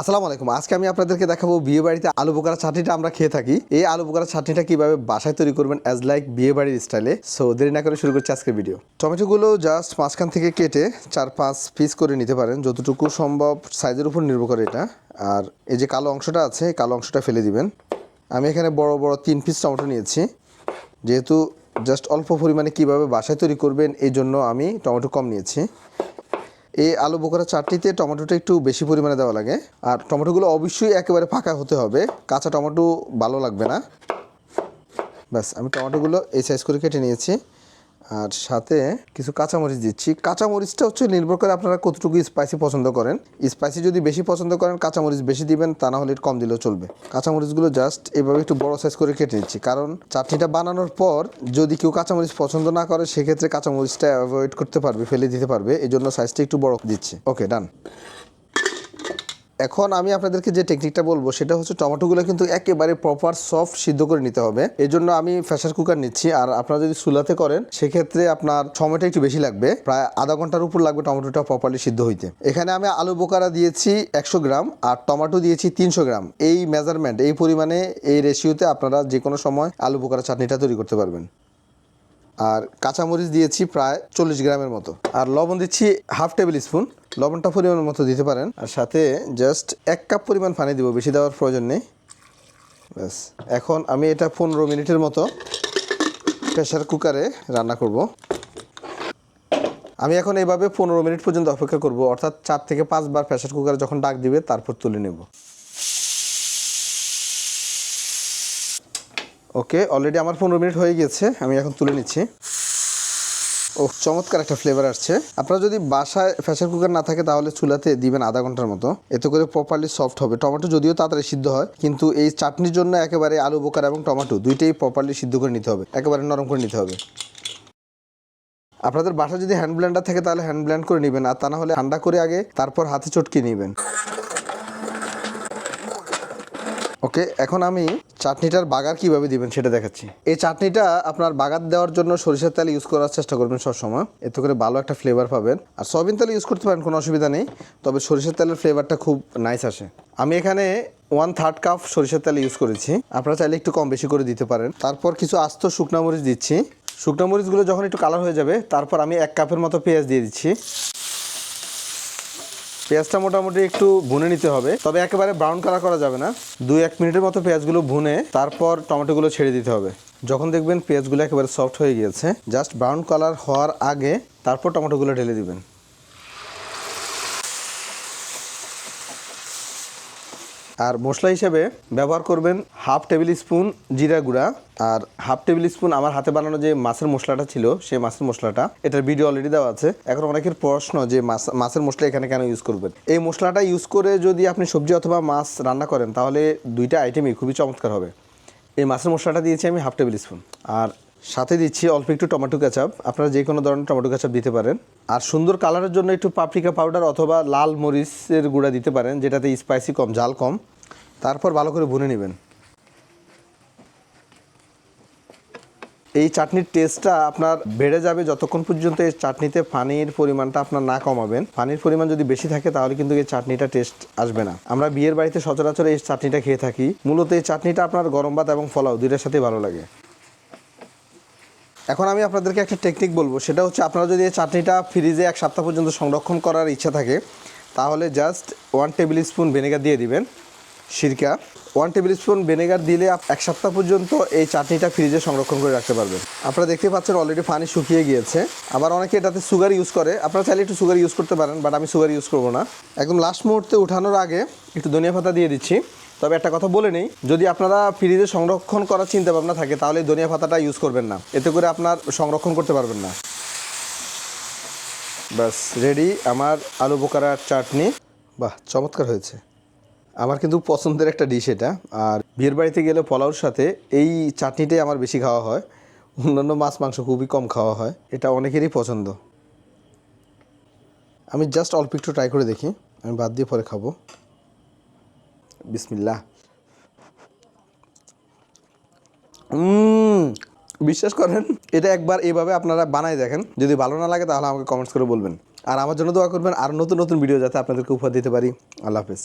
আসসালামু আলাইকুম। আজকে আমি আপনাদেরকে দেখাবো বিয়ে বাড়িতে আলু বোকারা চাটনিটা আমরা খেয়ে থাকি। এই আলু বোকারা চাটনিটা কীভাবে বাসায় তৈরি করবেন অ্যাজ লাইক বিয়ে বাড়ির স্টাইলে সো দেরি না করে শুরু করছি আজকের ভিডিও টমেটোগুলো জাস্ট মাঝখান থেকে কেটে চার পাঁচ পিস করে নিতে পারেন, যতটুকু সম্ভব সাইজের উপর নির্ভর করে এটা। আর এই যে কালো অংশটা আছে, এই কালো অংশটা ফেলে দিবেন। আমি এখানে বড় বড় তিন পিস টমেটো নিয়েছি। যেহেতু জাস্ট অল্প পরিমাণে কীভাবে বাসায় তৈরি করবেন, এই জন্য আমি টমেটো কম নিয়েছি। এই আলু বোকরা চাটনিতে টমেটোটা একটু বেশি পরিমাণে দেওয়া লাগে। আর টমেটোগুলো অবশ্যই একেবারে ফাঁকা হতে হবে। কাঁচা টমেটো ভালো লাগবে না। ব্যাস, আমি টমেটোগুলো এই সাইজ করে কেটে নিয়েছি। আর সাথে কিছু কাঁচামরিচ দিচ্ছি। কাঁচামরিচটা হচ্ছে নির্ভর করে আপনারা কতটুকু স্পাইসি পছন্দ করেন। স্পাইসি যদি বেশি পছন্দ করেন, কাঁচামরিচ বেশি দিবেন, তা না হলে কম দিলেও চলবে। কাঁচামরিচগুলো জাস্ট এভাবে একটু বড় সাইজ করে কেটে নিচ্ছি। কারণ চাটনিটা বানানোর পর যদি কেউ কাঁচামরিচ পছন্দ না করে, সেক্ষেত্রে কাঁচামরিচটা অ্যাভয়েড করতে পারবে, ফেলে দিতে পারবে। এই জন্য সাইজটা একটু বড় দিচ্ছি। ওকে ডান এখন আমি আপনাদেরকে যে টেকনিকটা বলব, সেটা হচ্ছে টমেটোগুলো কিন্তু একেবারে প্রপার সফট সিদ্ধ করে নিতে হবে। এই জন্য আমি প্রেসার কুকার নিচ্ছি। আর আপনারা যদি চুলাতে করেন, সেক্ষেত্রে আপনার সময়টা একটু বেশি লাগবে। প্রায় আধা ঘণ্টার উপর লাগবে টমেটোটা প্রপারলি সিদ্ধ হইতে। এখানে আমি আলু বোকারা দিয়েছি একশো গ্রাম আর টমেটো দিয়েছি তিনশো গ্রাম। এই মেজারমেন্ট এই পরিমাণে এই রেশিওতে আপনারা যে কোনো সময় আলু বোকারা চাটনিটা তৈরি করতে পারবেন। আর কাঁচামরিচ দিয়েছি প্রায় চল্লিশ গ্রামের মতো। আর লবণ দিচ্ছি হাফ টেবিল স্পুন। লবণটা পরিমাণ মতো দিতে পারেন। আর সাথে জাস্ট এক কাপ পরিমাণ পানি দিব, বেশি দেওয়ার প্রয়োজন নেই। ব্যাস। এখন আমি এটা পনেরো মিনিটের মতো প্রেশার কুকারে রান্না করব। আমি এখন এইভাবে পনেরো মিনিট পর্যন্ত অপেক্ষা করব, অর্থাৎ চার থেকে পাঁচবার প্রেশার কুকারে যখন ডাক দিবে, তারপর তুলে নেব। ওকে অলরেডি আমার পনেরো মিনিট হয়ে গেছে, আমি এখন তুলে নিচ্ছি। ও চমৎকার একটা ফ্লেভার আসছে। আপনারা যদি বাসায় প্রেশার কুকার না থাকে, তাহলে চুলাতে দিবেন আধা ঘণ্টার মতো। এতে করে প্রপারলি সফট হবে। টমেটো যদিও তাড়াতাড়ি সিদ্ধ হয়, কিন্তু এই চাটনির জন্য একেবারে আলু, বোকার এবং টমেটো দুইটাই প্রপারলি সিদ্ধ করে নিতে হবে। একেবারে নরম করে নিতে হবে। আপনাদের বাসা যদি হ্যান্ড ব্লেন্ডার থাকে, তাহলে হ্যান্ড ব্লেন্ড করে নেবেন। আর তা না হলে ঠান্ডা করে আগে, তারপর হাতে চটকে নেবেন। ওকে, এখন আমি চাটনিটার বাগার কীভাবে দিবেন সেটা দেখাচ্ছি। এই চাটনিটা আপনার বাগার দেওয়ার জন্য সরিষার তেল ইউজ করার চেষ্টা করবেন সবসময়। এতে করে ভালো একটা ফ্লেভার পাবেন। আর সয়াবিন তেল ইউজ করতে পারেন, কোনো অসুবিধা নেই। তবে সরিষার তেলের ফ্লেভারটা খুব নাইস আসে। আমি এখানে ওয়ান থার্ড কাপ সরিষার তেল ইউজ করেছি। আপনারা চাইলে একটু কম বেশি করে দিতে পারেন। তারপর কিছু আস্ত শুকনা মরিচ দিচ্ছি। শুকনো মরিচগুলো যখন একটু কালার হয়ে যাবে, তারপর আমি এক কাপের মতো পেঁয়াজ দিয়ে দিচ্ছি। পেঁয়াজটা মোটামুটি একটু ভুনে নিতে হবে। তবে একেবারে ব্রাউন কালার করা যাবে না। দুই এক মিনিটের মতো পেঁয়াজগুলো ভুনে তারপর টমেটোগুলো ছেড়ে দিতে হবে। যখন দেখবেন পেঁয়াজগুলো একেবারে সফট হয়ে গিয়েছে জাস্ট ব্রাউন কালার হওয়ার আগে তারপর টমেটোগুলো ঢেলে দিবেন। আর মশলা হিসেবে ব্যবহার করবেন হাফ টেবিল স্পুন জিরা গুঁড়া। আর হাফ টেবিল স্পুন আমার হাতে বানানো যে মাছের মশলাটা ছিল, সেই মাছের মশলাটা, এটার ভিডিও অলরেডি দেওয়া আছে। এখন অনেকের প্রশ্ন যে মাছ, মাছের মশলা এখানে কেন ইউজ করবেন? এই মশলাটা ইউজ করে যদি আপনি সবজি অথবা মাছ রান্না করেন, তাহলে দুইটা আইটেমই খুবই চমৎকার হবে। এই মাছের মশলাটা দিয়েছি আমি হাফ টেবিল স্পুন। আর সাথে দিচ্ছি অল্প একটু টমেটো কেচাপ। আপনারা যে কোনো ধরনের টমেটো কেচাপ দিতে পারেন। আর সুন্দর কালারের জন্য একটু পাপরিকা পাউডার অথবা লাল মরিচের গুঁড়া দিতে পারেন, যেটাতে স্পাইসি কম, ঝাল কম। তারপর ভালো করে ভুনে নেবেন। এই চাটনির টেস্টটা আপনার বেড়ে যাবে যতক্ষণ পর্যন্ত এই চাটনিতে পানির পরিমাণটা আপনার না কমাবেন। পানির পরিমাণ যদি বেশি থাকে, তাহলে কিন্তু এই চাটনিটা টেস্ট আসবে না। আমরা বিয়ের বাড়িতে সচরাচর এই চাটনিটা খেয়ে থাকি। মূলত এই চাটনিটা আপনার গরম ভাত এবং ফলাও দুইটার সাথেই ভালো লাগে। এখন আমি আপনাদেরকে একটা টেকনিক বলব। সেটা হচ্ছে আপনারা যদি এই চাটনিটা ফ্রিজে এক সপ্তাহ পর্যন্ত সংরক্ষণ করার ইচ্ছা থাকে, তাহলে just one tablespoon vinegar দিয়ে দিবেন সিরকা। ওয়ান টেবিল স্পুন ভিনেগার দিলে এক সপ্তাহ পর্যন্ত এই চাটনিটা ফ্রিজে সংরক্ষণ করে রাখতে পারবেন। আপনারা দেখতে পাচ্ছেন অলরেডি পানি শুকিয়ে গিয়েছে। আবার অনেকে এটাতে সুগার ইউজ করে। আপনারা চাইলে একটু সুগার ইউজ করতে পারেন বাট আমি সুগার ইউজ করব না। একদম লাস্ট মুহূর্তে উঠানোর আগে একটু ধনিয়া পাতা দিয়ে দিচ্ছি। তবে একটা কথা বলে নেই, যদি আপনারা ফ্রিজে সংরক্ষণ করার চিন্তা ভাবনা থাকে, তাহলে ধনিয়া পাতাটা ইউজ করবেন না। এতে করে আপনার সংরক্ষণ করতে পারবেন না। ব্যাস রেডি আমার আলু বোকারার চাটনি। বাহ, চমৎকার হয়েছে। আমার কিন্তু পছন্দের একটা ডিশ এটা। আর বিয়ের বাড়িতে গেলে পোলাওর সাথে এই চাটনিটাই আমার বেশি খাওয়া হয়। অন্যান্য মাছ, মাংস খুবই কম খাওয়া হয়। এটা অনেকেরই পছন্দ। আমি জাস্ট অল্প একটু ট্রাই করে দেখি। আমি বাদ দিয়ে পরে খাব। বিসমিল্লাহ। উম, বিশ্বাস করেন এটা একবার এভাবে আপনারা বানাই দেখেন। যদি ভালো না লাগে তাহলে আমাকে কমেন্টস করে বলবেন। আর আমার জন্য দোয়া করবেন আর নতুন নতুন ভিডিও যাতে আপনাদেরকে উপহার দিতে পারি। আল্লাহ হাফেজ।